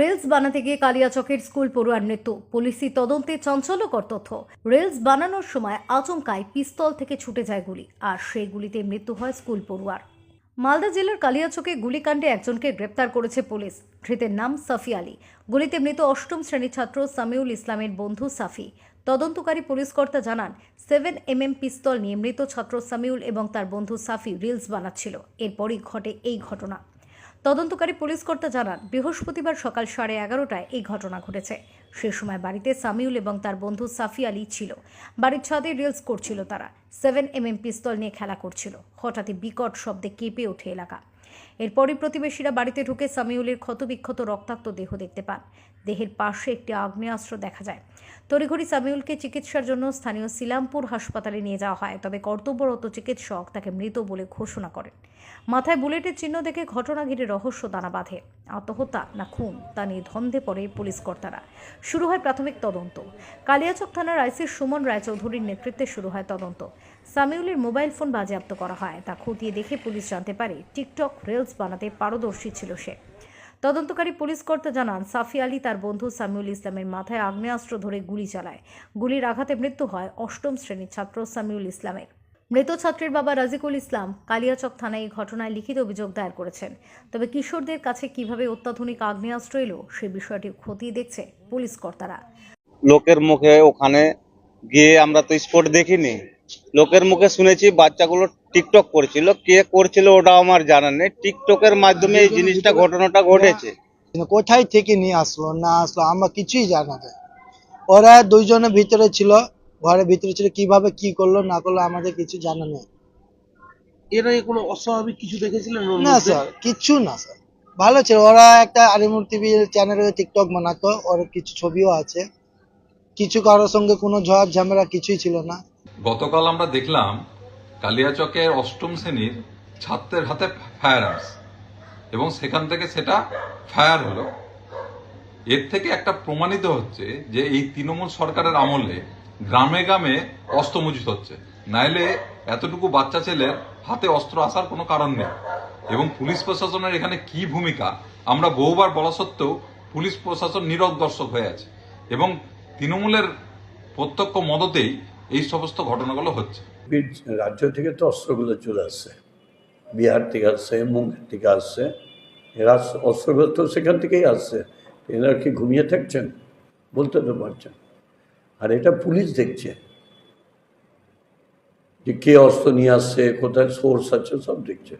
Rails বানাতে গিয়ে কালিয়াচকের school পড়ুয়ার মৃত্যু। পুলিশি তদন্তে চাঞ্চল্যকর তথ্য। রেলস বানানোর সময় আচমকায় পিস্তল থেকে ছুটে যায় গুলি, আর সেই গুলিতে মৃত্যু হয় স্কুল পড়ুয়ার। মালদা জেলার কালিয়াচকে গুলিকাণ্ডে একজনকে গ্রেপ্তার করেছে পুলিশ। ধৃতের নাম সাফি আলী। গুলিতে মৃত অষ্টম শ্রেণির ছাত্র সামিউল ইসলামের বন্ধু সাফি। তদন্তকারী পুলিশ কর্তা জানান, সেভেন এম এম পিস্তল নিয়ে মৃত ছাত্র সামিউল এবং তার বন্ধু সাফি রিলস বানাচ্ছিল। এরপরই ঘটে এই ঘটনা। তদন্তকারী পুলিশ কর্তা জানান, বৃহস্পতিবার সকাল সাড়ে এগারোটায় এই ঘটনা ঘটেছে। সে সময় বাড়িতে সামিউল এবং তার বন্ধু সাফি আলী ছিল। বাড়ির ছাদে রিলস করছিল তারা। সেভেন এম এম পিস্তল নিয়ে খেলা করছিল। হঠাৎই বিকট শব্দে কেঁপে ওঠে এলাকা। এরপরই প্রতিবেশীরা বাড়িতে ঢুকে সামিউলের ক্ষতবিক্ষত রক্তাক্ত দেহ দেখতে পান। দেহের পাশে একটি আগ্নেয়াস্ত্র দেখা যায়। তড়িঘড়ি সামিউলকে চিকিৎসার জন্য স্থানীয় সিলামপুর হাসপাতালে নিয়ে যাওয়া হয়, তবে কর্তব্যরত চিকিৎসক তাকে মৃত বলে ঘোষণা করেন। মাথায় বুলেটের চিহ্ন দেখে ঘটনা ঘিরে রহস্য দানা বাঁধে। আত্মহত্যা না খুন, তা নিয়ে ধন্দে পড়ে পুলিশ কর্তারা। শুরু হয় প্রাথমিক তদন্ত। কালিয়াচক থানার আইসি সুমন রায়চৌধুরীর নেতৃত্বে শুরু হয় তদন্ত। সামিউলের মোবাইল ফোন বাজেয়াপ্ত করা হয়। তা খতিয়ে দেখে পুলিশ জানতে পারে, টিকটক রিলস বানাতে পারদর্শী ছিল সে। তদন্তকারী পুলিশ কর্তা জানান, সাফি আলী তার বন্ধু সামিউল ইসলামের মাথায় আগ্নেয়াস্ত্র ধরে গুলি চালায়। গুলির আঘাতে মৃত্যু হয় অষ্টম শ্রেণির ছাত্র সামিউল ইসলামের। মৃত ছাত্রের বাবা রাজিকুল ইসলাম কালিয়াচক থানায় এই ঘটনায় লিখিত অভিযোগ দায়ের করেছেন। তবে কিশোরদের কাছে কীভাবে অত্যাধুনিক আগ্নেয়াস্ত্র এলো, সে বিষয়টি খতিয়ে দেখছে পুলিশ কর্তারা। লোকের মুখে ওখানে গিয়ে আমরা তো স্পট দেখিনি। লোকের মুখে শুনেছি বাচ্চাগুলো টিকটক করছিল। কে করছিল ওটা আমার জানা নেই। টিকটকের মাধ্যমে এই জিনিসটা ঘটনাটা ঘটেছে। কোথায় থেকে নিয়ে আসলো না আসলো আমরা কিছুই জানা যায় ওরা দুইজনে ভিতরে ছিল ঘরের ভিতরে ছিল কীভাবে কি করল না করল আমাদের কিছু জানা নেই। এর কোনো অস্বাভাবিক কিছু দেখেছিলেন না স্যার কিচ্ছু না স্যার। ভালো ছিল ওরা একটা আলিমুর টিভি চ্যানেলে টিকটক বানাতো ওর কিছু ছবিও আছে। কিছু কারোর সঙ্গে কোনো ঝড় ঝামেলা কিছুই ছিল না। গতকাল আমরা দেখলাম কালিয়াচকের অষ্টম শ্রেণির ছাত্রের হাতে ফায়ার আর্টস এবং সেখান থেকে সেটা ফায়ার হলো। এর থেকে একটা প্রমাণিত হচ্ছে যে এই তৃণমূল সরকারের আমলে গ্রামে গ্রামে অস্ত্র মজুত হচ্ছে। নাইলে এতটুকু বাচ্চা ছেলের হাতে অস্ত্র আসার কোনো কারণ নেই। এবং পুলিশ প্রশাসনের এখানে কি ভূমিকা? আমরা বহুবার বলা সত্ত্বেও পুলিশ প্রশাসন নীরব দর্শক হয়ে আছে। এবং তৃণমূলের প্রত্যক্ষ মদতেই এই সমস্ত ঘটনাগুলো হচ্ছে। রাজ্য থেকে তো অস্ত্রগুলো চলে আসছে। বিহার থেকে আসছে মুম্বাই থেকে আসছে। এরা অস্ত্রগুলো তো সেখান থেকেই আসছে। এরা কি ঘুমিয়ে থাকছেন? বলতে তো পারছেন। আর এটা পুলিশ দেখছে। যে কে অস্ত্র নিয়ে আসছে, কোথায় সোর্স আছে, সব দেখছে।